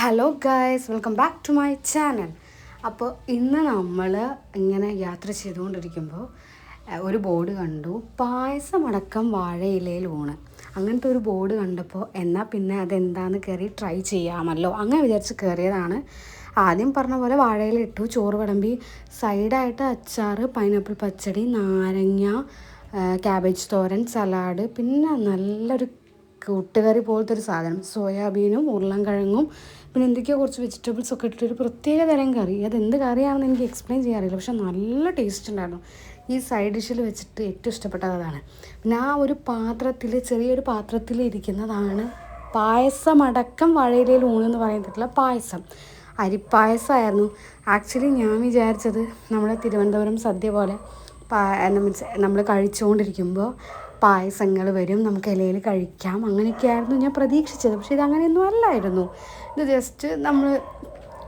Hello guys welcome back to my channel അപ്പോൾ ഇന്ന് നമ്മൾ ഇങ്ങനെ യാത്ര ചെയ്തുകൊണ്ടിരിക്കുമ്പോൾ ഒരു ബോർഡ് കണ്ടു. പായസമടക്കം വാഴയിലയിൽ ഊണ്. അങ്ങനത്തെ ഒരു ബോർഡ് കണ്ടപ്പോൾ എന്നാൽ പിന്നെ അതെന്താണെന്ന് കയറി ട്രൈ ചെയ്യാമല്ലോ. അങ്ങനെ വിചാരിച്ച് കയറിയതാണ് ആദ്യം പറഞ്ഞ പോലെ വാഴയില ഇട്ടു. ചോറ് വിളമ്പി. സൈഡായിട്ട് അച്ചാർ പൈനാപ്പിൾ പച്ചടി നാരങ്ങ ക്യാബേജ് തോരൻ സലാഡ് പിന്നെ നല്ലൊരു കൂട്ടുകറി പോലത്തെ ഒരു സാധനം. സോയാബീനും ഉരുളൻകിഴങ്ങും പിന്നെ എന്തൊക്കെയോ കുറച്ച് വെജിറ്റബിൾസ് ഒക്കെ ഇട്ടിട്ട് ഒരു പ്രത്യേക തരം കറി. അത് എന്ത് കറിയാണെന്ന് എനിക്ക് എക്സ്പ്ലെയിൻ ചെയ്യാറില്ല പക്ഷെ നല്ല ടേസ്റ്റ് ഉണ്ടായിരുന്നു. ഈ സൈഡ് ഡിഷിൽ വെച്ചിട്ട് ഏറ്റവും ഇഷ്ടപ്പെട്ടത് അതാണ്. പിന്നെ ആ ഒരു പാത്രത്തിൽ ചെറിയൊരു പാത്രത്തിൽ ഇരിക്കുന്നതാണ് പായസമടക്കം വഴയിലയിൽ ഊണെന്ന് പറയുന്നിട്ടുള്ള പായസം. അരിപ്പായസമായിരുന്നു. ആക്ച്വലി ഞാൻ വിചാരിച്ചത് നമ്മുടെ തിരുവനന്തപുരം സദ്യ പോലെ മീൻസ് നമ്മൾ കഴിച്ചുകൊണ്ടിരിക്കുമ്പോൾ പായസങ്ങൾ വരും നമുക്ക് ഇലയിൽ കഴിക്കാം. അങ്ങനെയൊക്കെയായിരുന്നു ഞാൻ പ്രതീക്ഷിച്ചത്. പക്ഷേ ഇത് അങ്ങനെയൊന്നും അല്ലായിരുന്നു. ഇത് ജസ്റ്റ് നമ്മൾ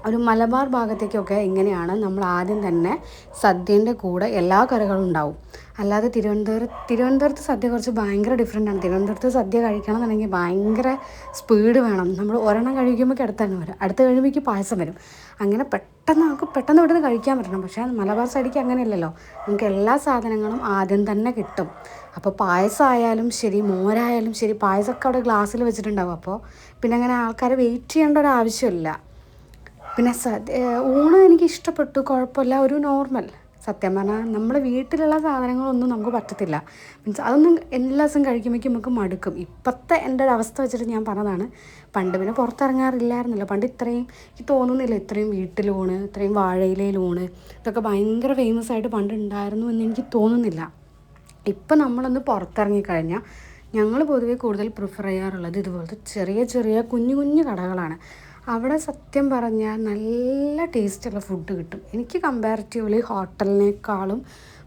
ഒരു മലബാർ ഭാഗത്തേക്കൊക്കെ ഇങ്ങനെയാണ് നമ്മൾ ആദ്യം തന്നെ സദ്യന്റെ കൂടെ എല്ലാ കറികളും ഉണ്ടാവും. അല്ലാതെ തിരുവനന്തപുരം തിരുവനന്തപുരത്ത് സദ്യ കുറച്ച് ഭയങ്കര ഡിഫറെന്റ് ആണ്. തിരുവനന്തപുരത്ത് സദ്യ കഴിക്കണം എന്നുണ്ടെങ്കിൽ ഭയങ്കര സ്പീഡ് വേണം. നമ്മൾ ഒരെണ്ണം കഴിക്കുമ്പോൾ അടുത്ത തന്നെ വരും. അടുത്ത് കഴിയുമ്പോഴേക്ക് പായസം വരും. അങ്ങനെ പെട്ടെന്ന് നമുക്ക് പെട്ടെന്ന് പെട്ടെന്ന് കഴിക്കാൻ പറ്റണം. പക്ഷേ മലബാർ സൈഡിക്ക് അങ്ങനെയല്ലല്ലോ. നമുക്ക് എല്ലാ സാധനങ്ങളും ആദ്യം തന്നെ കിട്ടും. അപ്പോൾ പായസമായാലും ശരി മോരായാലും ശരി പായസമൊക്കെ അവിടെ ഗ്ലാസ്സിൽ വെച്ചിട്ടുണ്ടാവും. അപ്പോൾ പിന്നെ അങ്ങനെ ആൾക്കാരെ വെയിറ്റ് ചെയ്യേണ്ട ഒരു ആവശ്യമില്ല. പിന്നെ സദ്യ ഊണ് എനിക്ക് ഇഷ്ടപ്പെട്ടു. കുഴപ്പമില്ല. ഒരു നോർമൽ സത്യം പറഞ്ഞാൽ നമ്മുടെ വീട്ടിലുള്ള സാധനങ്ങളൊന്നും നമുക്ക് പറ്റത്തില്ല. മീൻസ് അതൊന്നും എല്ലാ ദിവസം കഴിക്കുമ്പോഴേക്കും നമുക്ക് മടുക്കും. ഇപ്പോഴത്തെ എന്റെ ഒരു അവസ്ഥ വെച്ചിട്ട് ഞാൻ പറഞ്ഞതാണ് പണ്ട് പിന്നെ പുറത്തിറങ്ങാറില്ലായിരുന്നല്ലോ. പണ്ട് ഇത്രയും എനിക്ക് തോന്നുന്നില്ല ഇത്രയും വീട്ടിലൂണ് ഇത്രയും വാഴയിലൂണ് ഇതൊക്കെ ഭയങ്കര ഫേമസ് ആയിട്ട് പണ്ട് ഉണ്ടായിരുന്നു എന്ന് എനിക്ക് തോന്നുന്നില്ല. ഇപ്പം നമ്മളൊന്ന് പുറത്തിറങ്ങിക്കഴിഞ്ഞാൽ ഞങ്ങൾ പൊതുവേ കൂടുതൽ പ്രിഫർ ചെയ്യാറുള്ളത് ഇതുപോലത്തെ ചെറിയ ചെറിയ കുഞ്ഞു കുഞ്ഞു കടകളാണ്. അവിടെ സത്യം പറഞ്ഞാൽ നല്ല ടേസ്റ്റുള്ള ഫുഡ് കിട്ടും. എനിക്ക് കമ്പാരിറ്റീവ്ലി ഹോട്ടലിനേക്കാളും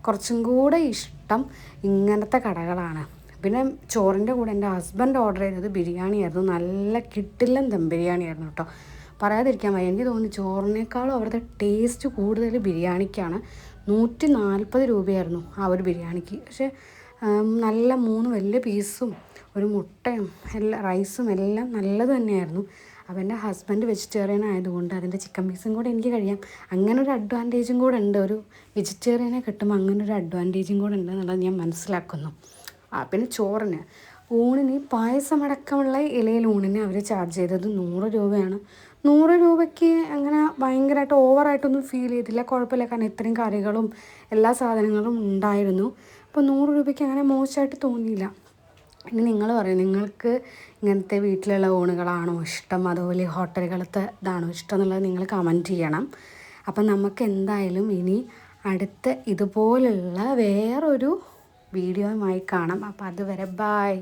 കുറച്ചും കൂടെ ഇഷ്ടം ഇങ്ങനത്തെ കടകളാണ്. പിന്നെ ചോറിന്റെ കൂടെ എന്റെ ഹസ്ബൻഡ് ഓർഡർ ചെയ്തത് ബിരിയാണിയായിരുന്നു. നല്ല കിട്ടില്ലൻ ദം ബിരിയാണിയായിരുന്നു കേട്ടോ. പറയാതിരിക്കാൻ വയ്യ. എനിക്ക് തോന്നി ചോറിനേക്കാളും അവിടുത്തെ ടേസ്റ്റ് കൂടുതൽ ബിരിയാണിക്കാണ്. നൂറ്റി നാൽപ്പത് രൂപയായിരുന്നു ആ ഒരു ബിരിയാണിക്ക്. പക്ഷേ നല്ല മൂന്ന് വലിയ പീസും ഒരു മുട്ടയും എല്ലാ റൈസും എല്ലാം നല്ലത് തന്നെയായിരുന്നു. എന്റെ ഹസ്ബൻഡ് വെജിറ്റേറിയൻ ആയതുകൊണ്ട് അതിന്റെ ചിക്കൻ പീസും കൂടെ എനിക്ക് കഴിയാം. അങ്ങനെ ഒരു അഡ്വാന്റേജും കൂടെ ഉണ്ട്. ഒരു വെജിറ്റേറിയനെ കിട്ടുമ്പോൾ അങ്ങനെ ഒരു അഡ്വാന്റേജും കൂടെ ഉണ്ട് എന്നുള്ളത് ഞാൻ മനസ്സിലാക്കുന്നു. ആ പിന്നെ ചോറിന്. ഊണിന് പായസമടക്കമുള്ള ഇലയിൽ ഊണിന് അവർ ചാർജ് ചെയ്തത് നൂറ് രൂപയാണ്. നൂറ് രൂപയ്ക്ക് അങ്ങനെ ഭയങ്കരമായിട്ട് ഓവറായിട്ടൊന്നും ഫീൽ ചെയ്തില്ല. കുഴപ്പമില്ല. കാരണം ഇത്രയും കറികളും എല്ലാ സാധനങ്ങളും ഉണ്ടായിരുന്നു. അപ്പോൾ നൂറ് രൂപയ്ക്ക് അങ്ങനെ മോശമായിട്ട് തോന്നിയില്ല. ഇനി നിങ്ങൾ പറയും നിങ്ങൾക്ക് ഇങ്ങനത്തെ വീട്ടിലുള്ള ഊണുകളാണോ ഇഷ്ടം? അതുപോലെ ഹോട്ടലുകളത്തെ ഇതാണോ ഇഷ്ടം എന്നുള്ളത് നിങ്ങൾ കമന്റ് ചെയ്യണം. അപ്പം നമുക്ക് എന്തായാലും ഇനി അടുത്ത ഇതുപോലുള്ള വേറൊരു വീഡിയോയുമായി കാണാം. അപ്പോൾ അതുവരെ ബായ്